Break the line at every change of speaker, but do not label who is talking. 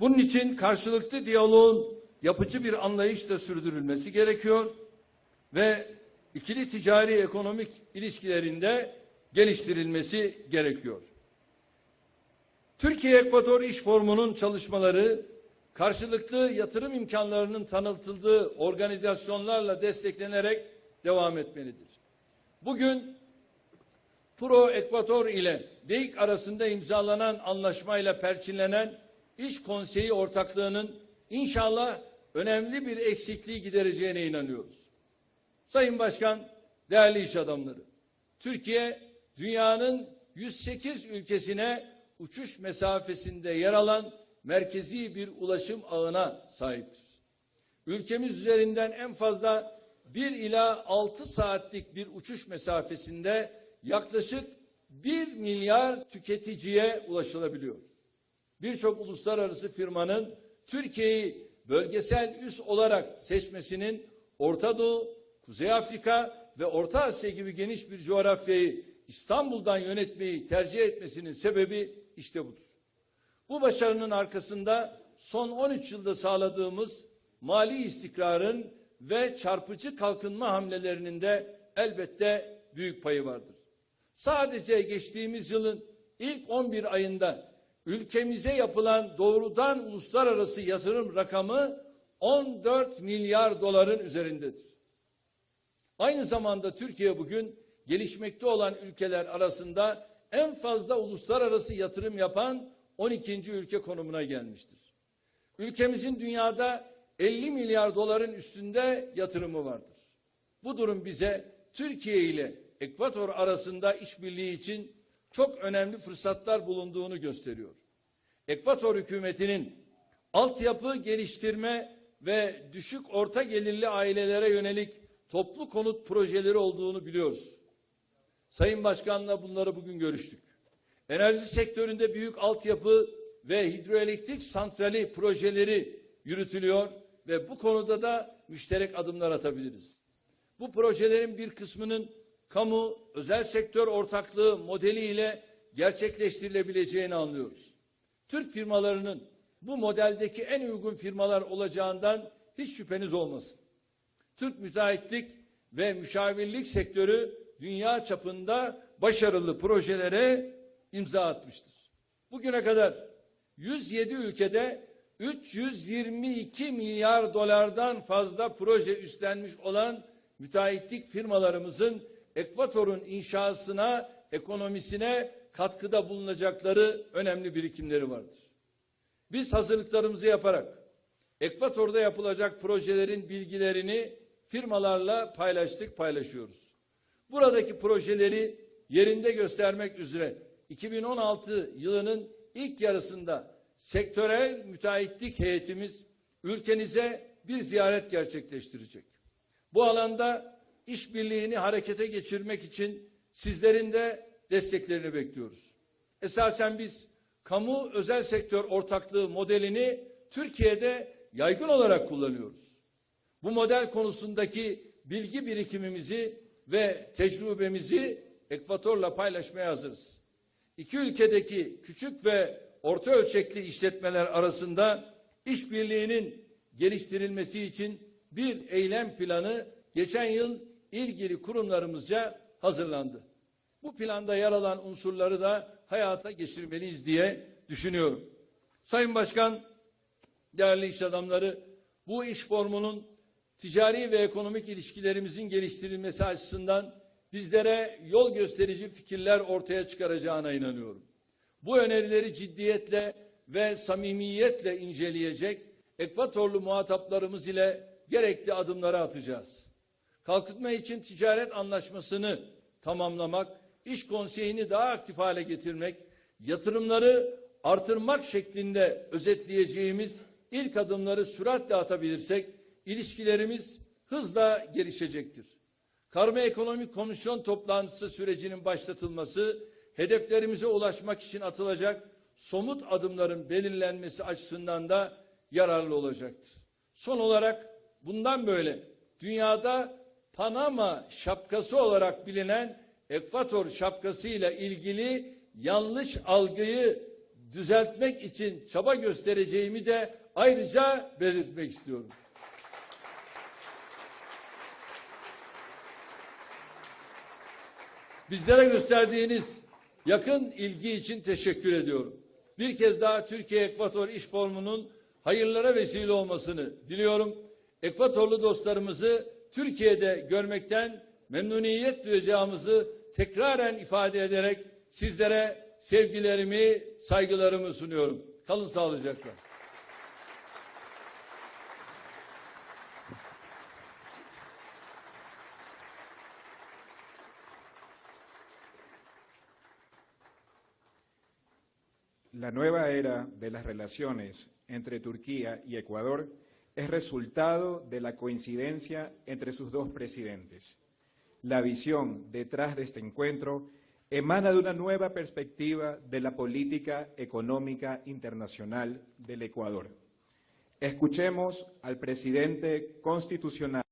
Bunun için karşılıklı diyaloğun yapıcı bir anlayışla sürdürülmesi gerekiyor ve ikili ticari ekonomik ilişkilerinde geliştirilmesi gerekiyor. Türkiye-Ekvator İş Formu'nun çalışmaları karşılıklı yatırım imkanlarının tanıtıldığı organizasyonlarla desteklenerek devam etmelidir. Bugün Pro Ekvator ile DEİK arasında imzalanan anlaşmayla perçinlenen İş Konseyi ortaklığının inşallah önemli bir eksikliği gidereceğine inanıyoruz. Sayın Başkan, değerli iş adamları, Türkiye dünyanın 108 ülkesine uçuş mesafesinde yer alan merkezi bir ulaşım ağına sahiptir. Ülkemiz üzerinden en fazla 1 ila 6 saatlik bir uçuş mesafesinde yaklaşık 1 milyar tüketiciye ulaşılabiliyor. Birçok uluslararası firmanın Türkiye'yi bölgesel üs olarak seçmesinin Orta Doğu, Kuzey Afrika ve Orta Asya gibi geniş bir coğrafyayı İstanbul'dan yönetmeyi tercih etmesinin sebebi işte budur. Bu başarının arkasında son 13 yılda sağladığımız mali istikrarın ve çarpıcı kalkınma hamlelerinin de elbette büyük payı vardır. Sadece geçtiğimiz yılın ilk 11 ayında ülkemize yapılan doğrudan uluslararası yatırım rakamı 14 milyar doların üzerindedir. Aynı zamanda Türkiye bugün gelişmekte olan ülkeler arasında en fazla uluslararası yatırım yapan 12. ülke konumuna gelmiştir. Ülkemizin dünyada 50 milyar doların üstünde yatırımı vardır. Bu durum bize Türkiye ile Ekvator arasında işbirliği için çok önemli fırsatlar bulunduğunu gösteriyor. Ekvator hükümetinin altyapı geliştirme ve düşük orta gelirli ailelere yönelik toplu konut projeleri olduğunu biliyoruz. Sayın Başkan'la bunları bugün görüştük. Enerji sektöründe büyük altyapı ve hidroelektrik santrali projeleri yürütülüyor ve bu konuda da müşterek adımlar atabiliriz. Bu projelerin bir kısmının kamu özel sektör ortaklığı modeliyle gerçekleştirilebileceğini anlıyoruz. Türk firmalarının bu modeldeki en uygun firmalar olacağından hiç şüpheniz olmasın. Türk müteahhitlik ve müşavirlik sektörü dünya çapında başarılı projelere imza atmıştır. Bugüne kadar 107 ülkede 322 milyar dolardan fazla proje üstlenmiş olan müteahhitlik firmalarımızın Ekvator'un inşasına, ekonomisine katkıda bulunacakları önemli birikimleri vardır. Biz hazırlıklarımızı yaparak Ekvator'da yapılacak projelerin bilgilerini firmalarla paylaştık, paylaşıyoruz. Buradaki projeleri yerinde göstermek üzere 2016 yılının ilk yarısında sektörel müteahhitlik heyetimiz ülkenize bir ziyaret gerçekleştirecek. Bu alanda işbirliğini harekete geçirmek için sizlerin de desteklerini bekliyoruz. Esasen biz kamu özel sektör ortaklığı modelini Türkiye'de yaygın olarak kullanıyoruz. Bu model konusundaki bilgi birikimimizi ve tecrübemizi Ekvator'la paylaşmaya hazırız. İki ülkedeki küçük ve orta ölçekli işletmeler arasında işbirliğinin geliştirilmesi için bir eylem planı geçen yıl ilgili kurumlarımızca hazırlandı. Bu planda yer alan unsurları da hayata geçirmeliyiz diye düşünüyorum. Sayın Başkan, değerli iş adamları, bu iş formunun ticari ve ekonomik ilişkilerimizin geliştirilmesi açısından bizlere yol gösterici fikirler ortaya çıkaracağına inanıyorum. Bu önerileri ciddiyetle ve samimiyetle inceleyecek Ekvatorlu muhataplarımız ile gerekli adımları atacağız. Kalkınma için ticaret anlaşmasını tamamlamak, iş konseyini daha aktif hale getirmek, yatırımları artırmak şeklinde özetleyeceğimiz ilk adımları süratle atabilirsek ilişkilerimiz hızla gelişecektir. Karma Ekonomik Komisyon toplantısı sürecinin başlatılması, hedeflerimize ulaşmak için atılacak somut adımların belirlenmesi açısından da yararlı olacaktır. Son olarak bundan böyle dünyada Panama şapkası olarak bilinen Ekvator şapkası ile ilgili yanlış algıyı düzeltmek için çaba göstereceğimi de ayrıca belirtmek istiyorum. Bizlere gösterdiğiniz yakın ilgi için teşekkür ediyorum. Bir kez daha Türkiye-Ekvator İş Formu'nun hayırlara vesile olmasını diliyorum. Ekvatorlu dostlarımızı Türkiye'de görmekten memnuniyet duyacağımızı tekraren ifade ederek sizlere sevgilerimi, saygılarımı sunuyorum. Kalın sağlıcakla.
La nueva era de las relaciones entre Turquía y Ecuador es resultado de la coincidencia entre sus dos presidentes. La visión detrás de este encuentro emana de una nueva perspectiva de la política económica internacional del Ecuador. Escuchemos al presidente constitucional.